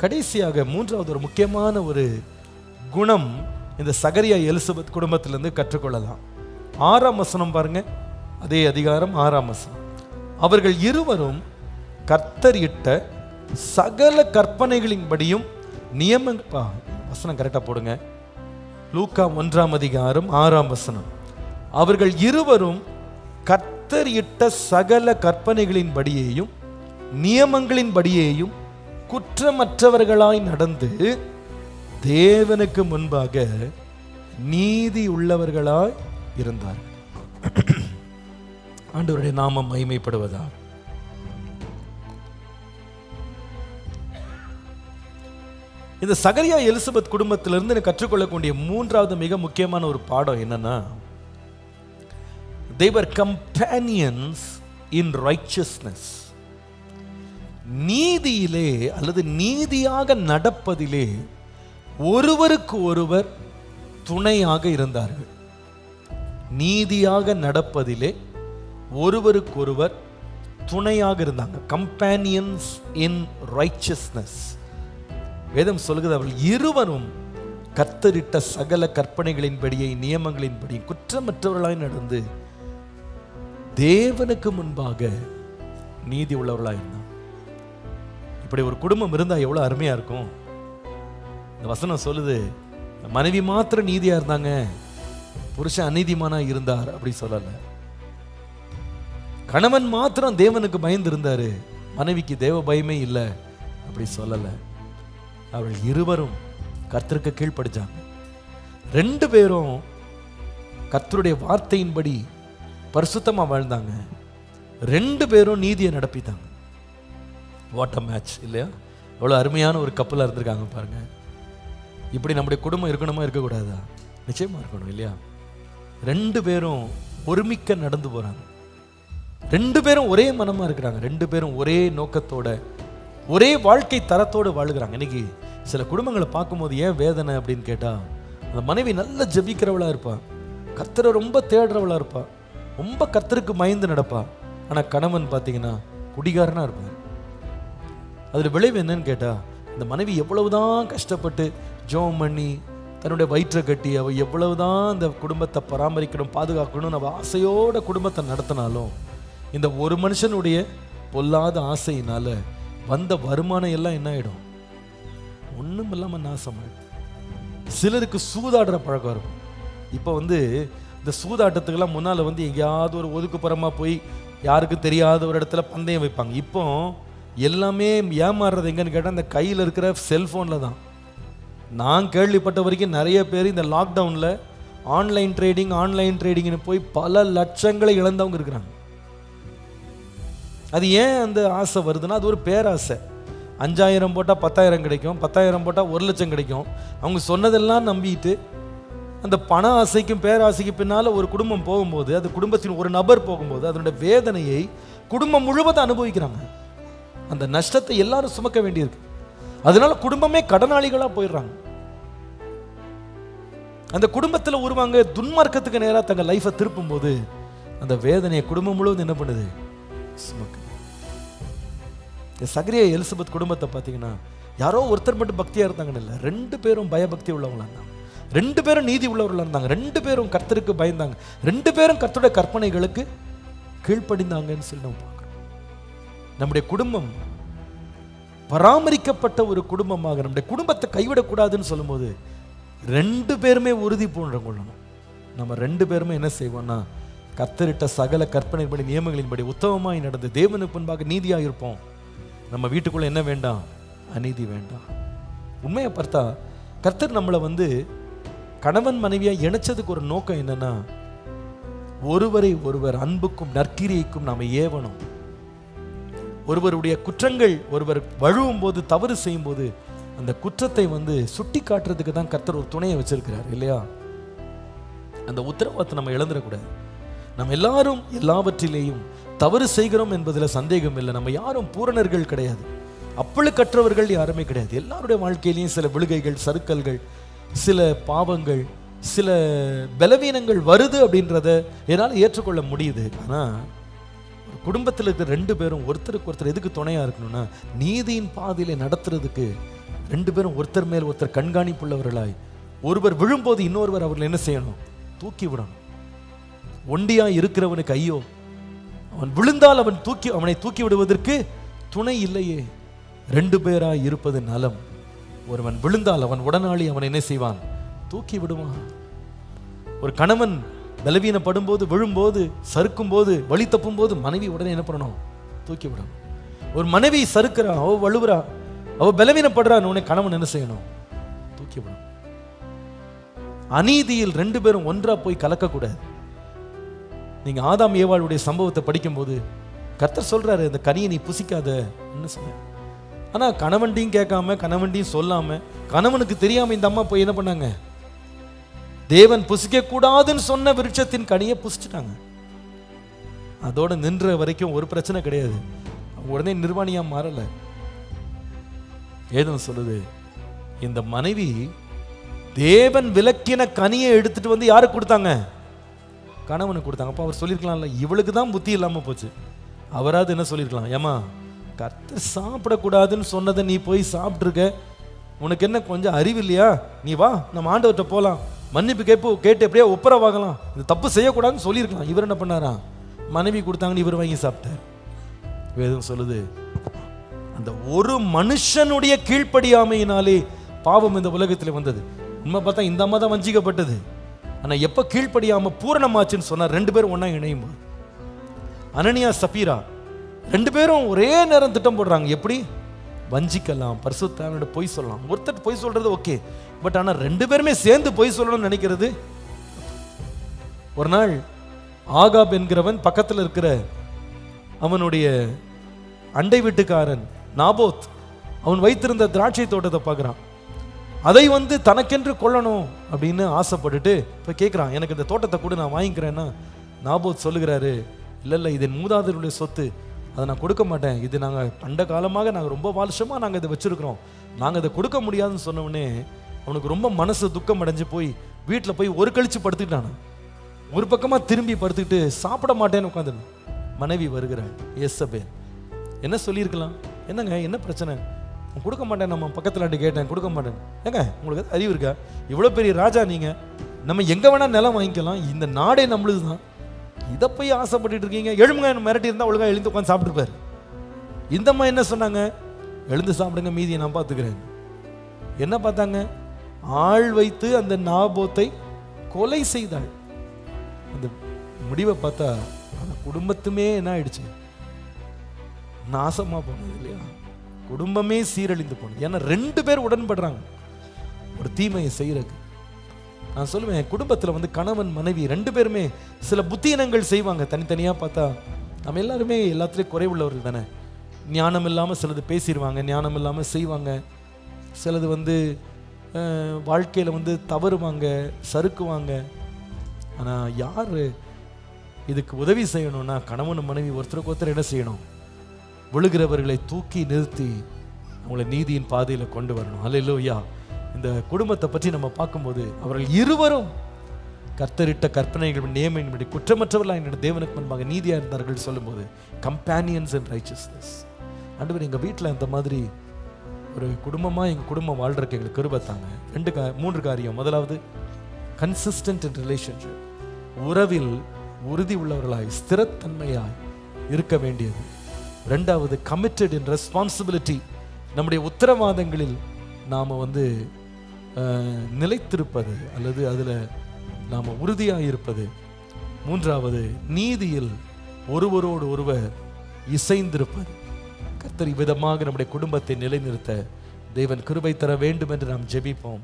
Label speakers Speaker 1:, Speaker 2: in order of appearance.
Speaker 1: கடைசியாக மூன்றாவது ஒரு முக்கியமான ஒரு குணம் இந்த சகரியா எலிசபெத் குடும்பத்திலேருந்து கற்றுக்கொள்ளலாம். ஆறாம் வசனம் பாருங்க. அதே அதிகாரம் ஆறாம் வசனம். அவர்கள் இருவரும் கர்த்தர் இட்ட சகல கற்பனைகளின்படியும் நியம வசனம் கரெக்டாக போடுங்க. லூக்கா ஒன்றாம் அதிகாரம் ஆறாம் வசனம். அவர்கள் இருவரும் கர்த்தர் இட்ட சகல கற்பனைகளின்படியேயும் நியமங்களின்படியேயும் குற்றமற்றவர்களாய் நடந்து தேவனுக்கு முன்பாக நீதி உள்ளவர்களாய் இருந்தார்கள். ஆண்டவருடைய நாமம் மகிமைப்படுவதா? இந்த சகரியா எலிசபெத் குடும்பத்திலிருந்து எனக்கு கற்றுக்கொள்ளக்கூடிய மூன்றாவது மிக முக்கியமான ஒரு பாடம் என்னன்னா தேவர் கம்பேனியன்ஸ் இன் ரைச்சஸ்னஸ் நீதியிலே அல்லது நீதியாக நடப்பதிலே ஒருவருக்கு ஒருவர் துணையாக இருந்தார்கள். நீதியாக நடப்பதிலே ஒருவருக்கொருவர் துணையாக இருந்தாங்க. கம்பேனியன்ஸ் இன் ரைச்சஸ்னஸ் வேதம் சொல்கிறது அவள் இருவரும் கத்தரிட்ட சகல கற்பனைகளின்படியே நியமங்களின்படி குற்றமற்றவர்களாய் நடந்து தேவனுக்கு முன்பாக நீதி உள்ளவர்களாக இருந்தான் இப்படி ஒரு குடும்பம் இருந்தால் எவ்வளோ அருமையாக இருக்கும்? இந்த வசனம் சொல்லுது மனைவி மாத்திரம் நீதியாக இருந்தாங்க புருஷன் அநீதிமானா இருந்தார் அப்படி சொல்லலை. கணவன் மாத்திரம் தேவனுக்கு பயந்து இருந்தாரு மனைவிக்கு தேவ பயமே இல்லை அப்படி சொல்லலை. அவள் இருவரும் கர்த்தருக்கு கீழ்ப்படிச்சாங்க. ரெண்டு பேரும் கர்த்தருடைய வார்த்தையின்படி பரிசுத்தமாக வாழ்ந்தாங்க. ரெண்டு பேரும் நீதியை நடப்பித்தாங்க. வாட் அ மேட்ச் இல்லையா? எவ்வளோ அருமையான ஒரு கப்பலாக இருந்திருக்காங்க பாருங்க. இப்படி நம்முடைய குடும்பம் இருக்கணுமா இருக்கக்கூடாதா? நிச்சயமாக இருக்கணும் இல்லையா? ரெண்டு பேரும் ஒருமிக்க நடந்து போறாங்க. ரெண்டு பேரும் ஒரே மனமா இருக்கிறாங்க. ரெண்டு பேரும் ஒரே நோக்கத்தோட ஒரே வாழ்க்கை தரத்தோடு வாழுகிறாங்க. இன்னைக்கு சில குடும்பங்களை பார்க்கும்போது ஏன் வேதனை அப்படின்னு கேட்டால் அந்த மனைவி நல்ல ஜெபிக்கிறவளா இருப்பாள் கர்த்தரை ரொம்ப தேடுறவளா இருப்பாள் ரொம்ப கர்த்தருக்கு மயந்து நடப்பாள் ஆனால் கணவன் பார்த்தீங்கன்னா குடிகாரனாக இருப்பான் அதில் விளைவு என்னன்னு கேட்டால் இந்த மனைவி எவ்வளவுதான் கஷ்டப்பட்டு ஜோம் பண்ணி தன்னுடைய வயிற்றை கட்டி அவள் எவ்வளவுதான் இந்த குடும்பத்தை பராமரிக்கணும் பாதுகாக்கணும்னு அவள் ஆசையோட குடும்பத்தை நடத்தினாலும் இந்த ஒரு மனுஷனுடைய பொல்லாத ஆசையினால வந்த வருமானம் எல்லாம் என்ன ஆகிடும் ஒன்றும் இல்லாமல் நாசமாயிடும் சிலருக்கு சூதாடுற பழக்கம் இருக்கும் இப்போ வந்து இந்த சூதாட்டத்துக்கெல்லாம் முன்னால் வந்து எங்கேயாவது ஒரு ஒதுக்குப்புறமா போய் யாருக்கும் தெரியாத ஒரு இடத்துல பந்தயம் வைப்பாங்க. இப்போ எல்லாமே ஏமாறுறது எங்கன்னு கேட்டால் அந்த கையில் இருக்கிற செல்ஃபோனில் தான். நான் கேள்விப்பட்ட வரைக்கும் நிறைய பேர் இந்த லாக்டவுனில் ஆன்லைன் ட்ரேடிங் ஆன்லைன் ட்ரேடிங்னு போய் பல லட்சங்களை இழந்தவங்க இருக்கிறாங்க. அது ஏன் அந்த ஆசை வருதுன்னா அது ஒரு பேராசை. அஞ்சாயிரம் போட்டால் பத்தாயிரம் கிடைக்கும் பத்தாயிரம் போட்டால் ஒரு லட்சம் கிடைக்கும். அவங்க சொன்னதெல்லாம் நம்பிட்டு அந்த பண ஆசைக்கும் பேராசைக்கு பின்னால் ஒரு குடும்பம் போகும்போது அது குடும்பத்தின் ஒரு நபர் போகும்போது அதனுடைய வேதனையை குடும்பம் முழுவதும் அனுபவிக்கிறாங்க. அந்த நஷ்டத்தை எல்லாரும் சுமக்க வேண்டியிருக்கு. அதனால குடும்பமே கடனாளிகளாக போயிடுறாங்க. அந்த குடும்பத்தில் உருவாங்க துன்மார்க்கத்துக்கு நேராக தங்கள் லைஃப்பை திருப்பும்போது அந்த வேதனையை குடும்பம் முழுவதும் என்ன பண்ணுது? சுமக்கு இந்த சகரிய எலிசபெத் குடும்பத்தை பார்த்தீங்கன்னா யாரோ ஒருத்தர் மட்டும் பக்தியாக இருந்தாங்கன்னு இல்லை. ரெண்டு பேரும் பயபக்தி உள்ளவங்களாக இருந்தாங்க. ரெண்டு பேரும் நீதி உள்ளவர்களாக இருந்தாங்க. ரெண்டு பேரும் கர்த்தருக்கு பயந்தாங்க. ரெண்டு பேரும் கர்த்தருடைய கற்பனைகளுக்கு கீழ்ப்படிந்தாங்கன்னு சொல்லி நம்முடைய குடும்பம் பராமரிக்கப்பட்ட ஒரு குடும்பமாக நம்முடைய குடும்பத்தை கைவிடக்கூடாதுன்னு சொல்லும்போது ரெண்டு பேருமே உறுதி பூண்டு கொள்ளணும் நம்ம ரெண்டு பேருமே என்ன செய்வோம்னா கத்தரிட்ட சகல கற்பனைப்படி நியமங்களின்படி உத்தமமாய் நடந்து தேவனுக்கு முன்பாக நீதியாக இருப்போம் நம்ம வீட்டுக்குள்ளே என்ன வேண்டாம்? அநீதி வேண்டாம். உண்மையை பார்த்தா கர்த்தர் நம்மளை வந்து கணவன் மனைவியாக இணைச்சதுக்கு ஒரு நோக்கம் என்னென்னா ஒருவரை ஒருவர் அன்புக்கும் நற்கிரியைக்கும் நாம் ஏவணும். ஒருவருடைய குற்றங்கள் ஒருவர் வழுவும் போது தவறு செய்யும் போது அந்த குற்றத்தை வந்து சுட்டி காட்டுறதுக்கு தான் கர்த்தர் ஒரு துணையை வச்சிருக்கிறார் இல்லையா? அந்த உத்தரவாதத்தை நம்ம இழந்துடக்கூடாது. நம்ம எல்லாரும் எல்லாவற்றிலேயும் தவறு செய்கிறோம் என்பதில் சந்தேகம் இல்லை. நம்ம யாரும் பூரணர்கள் கிடையாது. அப்பளு கற்றவர்கள் யாருமே கிடையாது. எல்லாருடைய வாழ்க்கையிலையும் சில விழுகைகள் சறுக்கல்கள் சில பாவங்கள் சில பலவீனங்கள் வருது அப்படின்றத என்னால் ஏற்றுக்கொள்ள முடியுது. ஆனால் குடும்பத்தில் இருக்கிற ரெண்டு பேரும் ஒருத்தருக்கு ஒருத்தர் எதுக்கு துணையாக இருக்கணும்னா நீதியின் பாதையில் நடத்துறதுக்கு ரெண்டு பேரும் ஒருத்தர் மேல் ஒருத்தர் கண்காணிப்புள்ளவர்களாய் ஒருவர் விழும்போது இன்னொருவர் அவர்கள் என்ன செய்யணும்? தூக்கி விடணும். ஒண்டியா இருக்கிறவனுக்கு ஐயோ அவன் விழுந்தால் அவன் தூக்கி அவனை தூக்கி விடுவதற்கு துணை இல்லையே. ரெண்டு பேராய் இருப்பது நலம். ஒருவன் விழுந்தால் அவன் உடனாளி அவன் என்ன செய்வான்? தூக்கி விடுவான். ஒரு கணவன் பலவீனப்படும் போது விழும்போது சறுக்கும் போது வழி தப்பும் போது மனைவி உடனே என்ன பண்ணணும்? தூக்கி விடும் ஒரு மனைவி சறுக்கிறா அவ வழுவுறா அவ பலவீனப்படுறான்னு உடனே கணவன் என்ன செய்யணும்? தூக்கி விடும் அநீதியில் ரெண்டு பேரும் ஒன்றா போய் கலக்கக்கூடாது. நீங்க ஆதாம் ஏவாளுடைய சம்பவத்தை படிக்கும்போது கர்த்தர் சொல்றாரு இந்த கனியை நீ புசிக்காத என்ன சொன்ன ஆனா கணவன்டையும் கேட்காம கணவன்டையும் சொல்லாம கணவனுக்கு தெரியாம இந்த அம்மா போய் என்ன பண்ணாங்க? தேவன் புசிக்க கூடாதுன்னு சொன்ன விருட்சத்தின் கனியை புசிச்சிட்டாங்க. அதோட நின்ற வரைக்கும் ஒரு பிரச்சனை கிடையாது. உடனே நிர்வாணியா மாறல. ஏதும் சொல்லுது. இந்த மனைவி தேவன் விலக்கின கனியை எடுத்துட்டு வந்து யாருக்கு கொடுத்தாங்க? கணவனுக்கு கொடுத்தாங்க. அப்போ அவர் சொல்லியிருக்கலாம்ல இவளுக்கு தான் புத்தி இல்லாமல் போச்சு. அவராவது என்ன சொல்லியிருக்கலாம்? ஏமா கர்த்தர் சாப்பிடக்கூடாதுன்னு சொன்னதை நீ போய் சாப்பிட்ருக்க உனக்கு என்ன கொஞ்சம் அறிவு இல்லையா? நீ வா நம்ம ஆண்டவர்கிட்ட போகலாம் மன்னிப்பு கேட்போ கேட்டு எப்படியோ ஒப்புற வாங்கலாம் இந்த தப்பு செய்யக்கூடாதுன்னு சொல்லியிருக்கலாம். இவர் என்ன பண்ணாரா? மனைவி கொடுத்தாங்கன்னு இவர் வாங்கி சாப்பிட்டார். வேதம் சொல்லுது அந்த ஒரு மனுஷனுடைய கீழ்ப்படியாமையினாலே பாவம் இந்த உலகத்தில் வந்தது. உண்மை பார்த்தா இந்த அம்மா தான் வஞ்சிக்கப்பட்டது. ஆனால் எப்போ கீழ்ப்படியாமல் பூரணமாச்சுன்னு சொன்னார் ரெண்டு பேரும் ஒன்றா இணையும்? போது அனனியா சபீரா ரெண்டு பேரும் ஒரே நேரம் திட்டம் போடுறாங்க. எப்படி? வஞ்சிக்கலாம் பரிசுத்தானோட பொய் சொல்லலாம். ஒருத்தர் பொய் சொல்றது ஓகே பட் ஆனால் ரெண்டு பேருமே சேர்ந்து பொய் சொல்லணும்னு நினைக்கிறது? ஒரு நாள் ஆகாப் என்கிறவன் பக்கத்தில் இருக்கிற அவனுடைய அண்டை வீட்டுக்காரன் நாபோத் அவன் வைத்திருந்த திராட்சை தோட்டத்தை பார்க்குறான். அதை வந்து தனக்கென்று கொள்ளணும் அப்படின்னு ஆசைப்பட்டுட்டு இப்போ கேட்குறான். எனக்கு இந்த தோட்டத்தை கூட நான் வாங்கிக்கிறேன்னா நாபோத் சொல்லுகிறாரு இல்லை இல்லை இதன் மூதாதருடைய சொத்து. அதை நான் கொடுக்க மாட்டேன். இது நாங்கள் பண்ட காலமாக நாங்கள் ரொம்ப வருஷமாக நாங்கள் இதை வச்சுருக்கிறோம். நாங்கள் இதை கொடுக்க முடியாதுன்னு சொன்னவுடனே அவனுக்கு ரொம்ப மனசு துக்கம் அடைஞ்சு போய் வீட்டில் போய் ஒரு கழிச்சு படுத்துக்கிட்டான். ஒரு பக்கமாக திரும்பி படுத்துக்கிட்டு சாப்பிட மாட்டேன்னு உட்காந்து மனைவி வருகிறாள். எஸ்ஸபேல் என்ன சொல்லியிருக்கலாம்? என்னங்க? என்ன பிரச்சனை? கொடுக்க மாட்டேன் நம்ம பக்கத்தில் ஆண்டு கேட்டேன் கொடுக்க மாட்டேன். ஏங்க உங்களுக்கு அறிவு இருக்கா? இவ்வளோ பெரிய ராஜா நீங்கள் நம்ம எங்கே வேணால் நிலம் வாங்கிக்கலாம். இந்த நாடே நம்மளுது தான் இதை போய் ஆசைப்பட்டுட்டு இருக்கீங்க. எழுமுங்க மிரட்டி இருந்தால் ஒழுங்கா எழுந்து உட்காந்து சாப்பிட்டுருப்பாரு இந்த அம்மா என்ன சொன்னாங்க? எழுந்து சாப்பிடுங்க மீதியை நான் பார்த்துக்கிறேன். என்ன பார்த்தாங்க? ஆள் வைத்து அந்த நாபோத்தை கொலை செய்தாள். அந்த முடிவை பார்த்தா அந்த குடும்பத்துமே என்ன ஆயிடுச்சு? நாசமாக போனது இல்லையா? குடும்பமே சீரழிந்து போனது. ஏன்னா ரெண்டு பேர் உடன்படுறாங்க. ஒரு தீமையை செய்கிறதுக்கு நான் சொல்லுவேன் குடும்பத்தில் வந்து கணவன் மனைவி ரெண்டு பேருமே சில புத்தியினங்கள் செய்வாங்க. தனித்தனியாக பார்த்தா நம்ம எல்லாருமே எல்லாத்துலேயும் குறைவுள்ளவர்கள் தானே? ஞானம் இல்லாமல் சிலது பேசிடுவாங்க ஞானம் இல்லாமல் செய்வாங்க. சிலது வந்து வாழ்க்கையில் வந்து தவறுவாங்க சறுக்குவாங்க. ஆனால் யார் இதுக்கு உதவி செய்யணும்னா கணவன் மனைவி ஒருத்தருக்கு ஒருத்தர் என்ன செய்யணும்? விழுகிறவர்களை தூக்கி நிறுத்தி அவங்களை நீதியின் பாதையில் கொண்டு வரணும். அல்லையா இந்த குடும்பத்தை பற்றி நம்ம பார்க்கும்போது அவர்கள் இருவரும் கர்த்தரிட்ட கற்பனைகள் நியமனின்படி குற்றமற்றவர்களாக என்னோட தேவனுக்கு முன்பாக நீதியாக இருந்தார்கள் சொல்லும்போது கம்பேனியன்ஸ் அண்ட் ரைச்சஸ்னஸ் ஆண்டவர் எங்கள் வீட்டில் இந்த மாதிரி ஒரு குடும்பமாக எங்கள் குடும்பம் வாழ்கிறக்கு எங்களுக்கு கிருபத்தாங்க ரெண்டு கா மூன்று காரியம். முதலாவது கன்சிஸ்டன்ட் இன் ரிலேஷன்ஷிப் உறவில் உறுதி உள்ளவர்களாய் ஸ்திரத்தன்மையாய் இருக்க வேண்டியது. ரெண்டாவது கமிட்டட் இன் ரெஸ்பான்சிபிலிட்டி நம்முடைய உத்தரவாதங்களில் நாம் வந்து நிலைத்திருப்பது அல்லது அதில் நாம் உறுதியாக இருப்பது மூன்றாவது நீதியில் ஒருவரோடு ஒருவர் இசைந்திருப்பது. கர்த்தர் விதமாக நம்முடைய குடும்பத்தை நிலைநிறுத்த தேவன் கிருபை தர வேண்டும் என்று நாம் ஜெபிப்போம்.